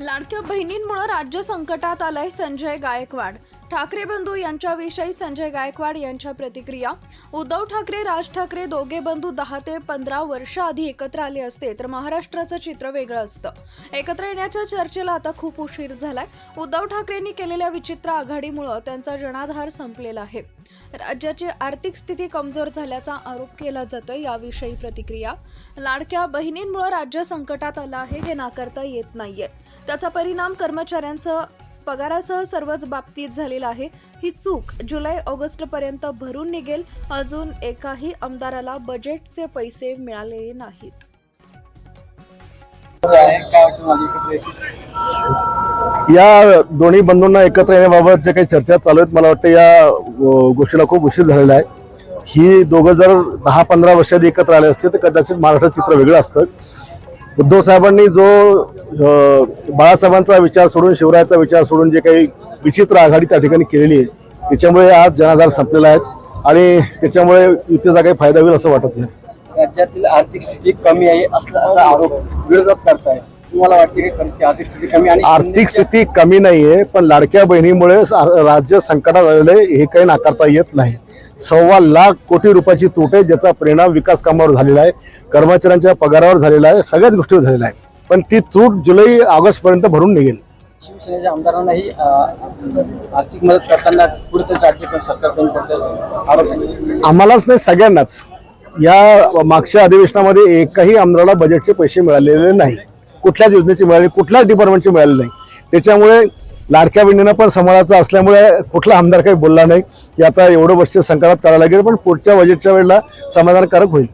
लाडक्या बहिणींमुळे राज्य संकटात आलंय संजय गायकवाड. ठाकरे बंधू यांच्याविषयी संजय गायकवाड यांच्या प्रतिक्रिया. उद्धव ठाकरे राज ठाकरे दोघे बंधू दहा ते पंधरा वर्ष आधी एकत्र आले असते तर महाराष्ट्राचं चित्र वेगळं असतं. एकत्र येण्याच्या चर्चेला आता खूप उशीर झालाय. उद्धव ठाकरेंनी केलेल्या विचित्र आघाडीमुळं त्यांचा जनाधार संपलेला आहे. राज्याची आर्थिक स्थिती कमजोर झाल्याचा आरोप केला जातोय याविषयी प्रतिक्रिया. लाडक्या बहिणींमुळे राज्य संकटात आलं आहे हे नाकारता येत नाहीये. त्याचा परिणाम कर्मचाऱ्यांसह पगारासह सर्वच बाबतीत झालेला आहे. ही चूक जुलै ऑगस्ट पर्यंत भरून निघेल. अजून एकाही आमदाराला बजेटचे पैसे मिळालेले नाहीत. या दोन्ही बंधूंना एकत्र येण्याबाबत जे काही चर्चा चालू आहेत मला वाटतं या गोष्टीला खूप उशीर झालेला आहे. ही दोघं जर दहा पंधरा वर्षात एकत्र आले असते तर कदाचित महाराष्ट्र चित्र वेगळं असतं. उद्धव साहेबांनी जो बाळासाहेबांचा विचार सोडून शिवरायाचा विचार सोडून जे काही विचित्र आघाडी त्या ठिकाणी केलेली आहे त्याच्यामुळे आज जनाधार संपलेला आहे आणि त्याच्यामुळे युतीचा काही फायदा होईल असं वाटत नाही. राज्यातील आर्थिक स्थिती कमी आहे असला असा आरोप विरोधात करताय तुम्हाला वाटते की आर्थिक स्थिती कमी आणि आर्थिक स्थिती कमी नाहीये पण लाडक्या बहिणीमुळे राज्य संकटात आलेलं आहे हे काही नाकारता येत नाही. सव्वा लाख कोटी रुपयाची तूट आहे ज्याचा परिणाम विकास कामावर झालेला आहे कर्मचाऱ्यांच्या पगारावर झालेला आहे सगळ्याच गोष्टीवर झालेला आहे पण ती तूट जुलै ऑगस्ट पर्यंत भरून निघेल. शिवसेनेच्या आमदारांनाही आर्थिक मदत करताना कुठेतरी राज्य सरकार कमी पडते. आम्हालाच नाही सगळ्यांनाच. या मागच्या अधिवेशनामध्ये एकाही आमदाराला बजेटचे पैसे मिळालेले नाही. कुठल्याच योजनेची मिळाली कुठल्याच डिपार्टमेंटची मिळाली नाही. त्याच्यामुळे लाडक्या बहिणीनं पण सांभाळायचं असल्यामुळे कुठला आमदार काही बोलला नाही. की आता एवढं वर्ष संकटात करायला लागेल पण पुढच्या बजेटच्या वेळेला समाधानकारक होईल.